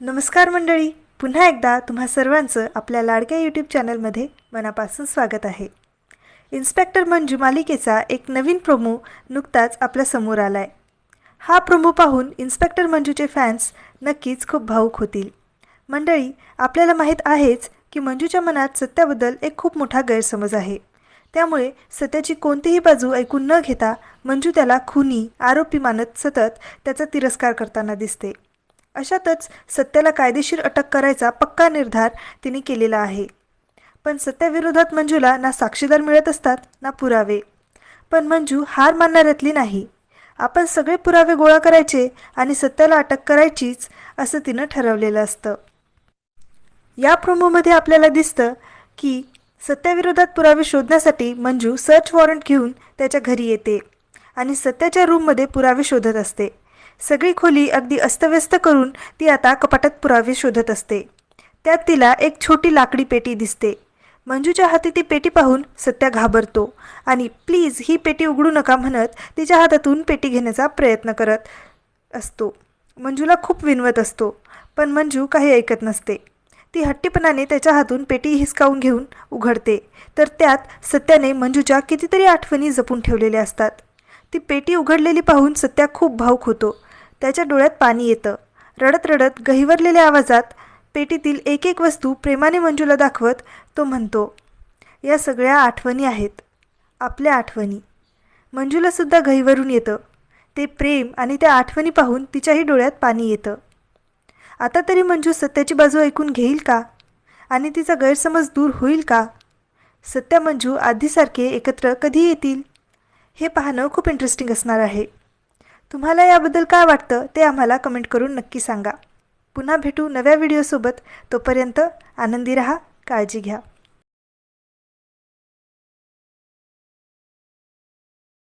नमस्कार मंडळी. पुन्हा एकदा तुम्हा सर्वांचं आपल्या लाडक्या यूट्यूब चॅनलमध्ये मनापासून स्वागत आहे. इन्स्पेक्टर मंजू मालिकेचा एक नवीन प्रोमो नुकताच आपल्यासमोर आला आहे हा प्रोमो पाहून इन्स्पेक्टर मंजूचे फॅन्स नक्कीच खूप भावुक होतील. मंडळी आपल्याला माहीत आहेच की मंजूच्या मनात सत्याबद्दल एक खूप मोठा गैरसमज आहे. त्यामुळे सत्याची कोणतीही बाजू ऐकून न घेता मंजू त्याला खुनी आरोपी मानत सतत त्याचा तिरस्कार करताना दिसते. अशातच सत्याला कायदेशीर अटक करायचा पक्का निर्धार तिने केलेला आहे. पण सत्याविरोधात मंजूला ना साक्षीदार मिळत असतात ना पुरावे. पण मंजू हार मानणाऱ्यातली नाही. आपण सगळे पुरावे गोळा करायचे आणि सत्याला अटक करायचीच असं तिनं ठरवलेलं असतं. या प्रोमोमध्ये आपल्याला दिसतं की सत्याविरोधात पुरावे शोधण्यासाठी मंजू सर्च वॉरंट घेऊन त्याच्या घरी येते आणि सत्याच्या रूममध्ये पुरावे शोधत असते. सगळी खोली अगदी अस्तव्यस्त करून ती आता कपाटात पुरावे शोधत असते. त्यात तिला एक छोटी लाकडी पेटी दिसते. मंजूच्या हाती ती पेटी पाहून सत्या घाबरतो आणि प्लीज ही पेटी उघडू नका म्हणत तिच्या हातातून पेटी घेण्याचा प्रयत्न करत असतो. मंजूला खूप विनवत असतो पण मंजू काही ऐकत नसते. ती हट्टीपणाने त्याच्या हातून पेटी हिसकावून घेऊन उघडते तर त्यात सत्याने मंजूच्या कितीतरी आठवणी जपून ठेवलेल्या असतात. ती पेटी उघडलेली पाहून सत्या खूप भावूक होतो. त्याच्या डोळ्यात पाणी येतं. रडत रडत गहिवरलेल्या आवाजात पेटीतील एक एक वस्तू प्रेमाने मंजूला दाखवत तो म्हणतो या सगळ्या आठवणी आहेत. आपल्या आठवणी. मंजूलासुद्धा गहिवरून येतं. ते प्रेम आणि त्या आठवणी पाहून तिच्याही डोळ्यात पाणी येतं. आता तरी मंजू सत्याची बाजू ऐकून घेईल का? आणि तिचा गैरसमज दूर होईल का? सत्या मंजू आधीसारखे एकत्र कधी येतील? हे पाहणं खूप इंटरेस्टिंग असणार आहे. तुम्हाला याबद्दल काय वाटतं ते आम्हाला कमेंट करून नक्की सांगा. पुन्हा भेटू नव्या व्हिडिओसोबत. तोपर्यंत आनंदी रहा काळजी घ्या.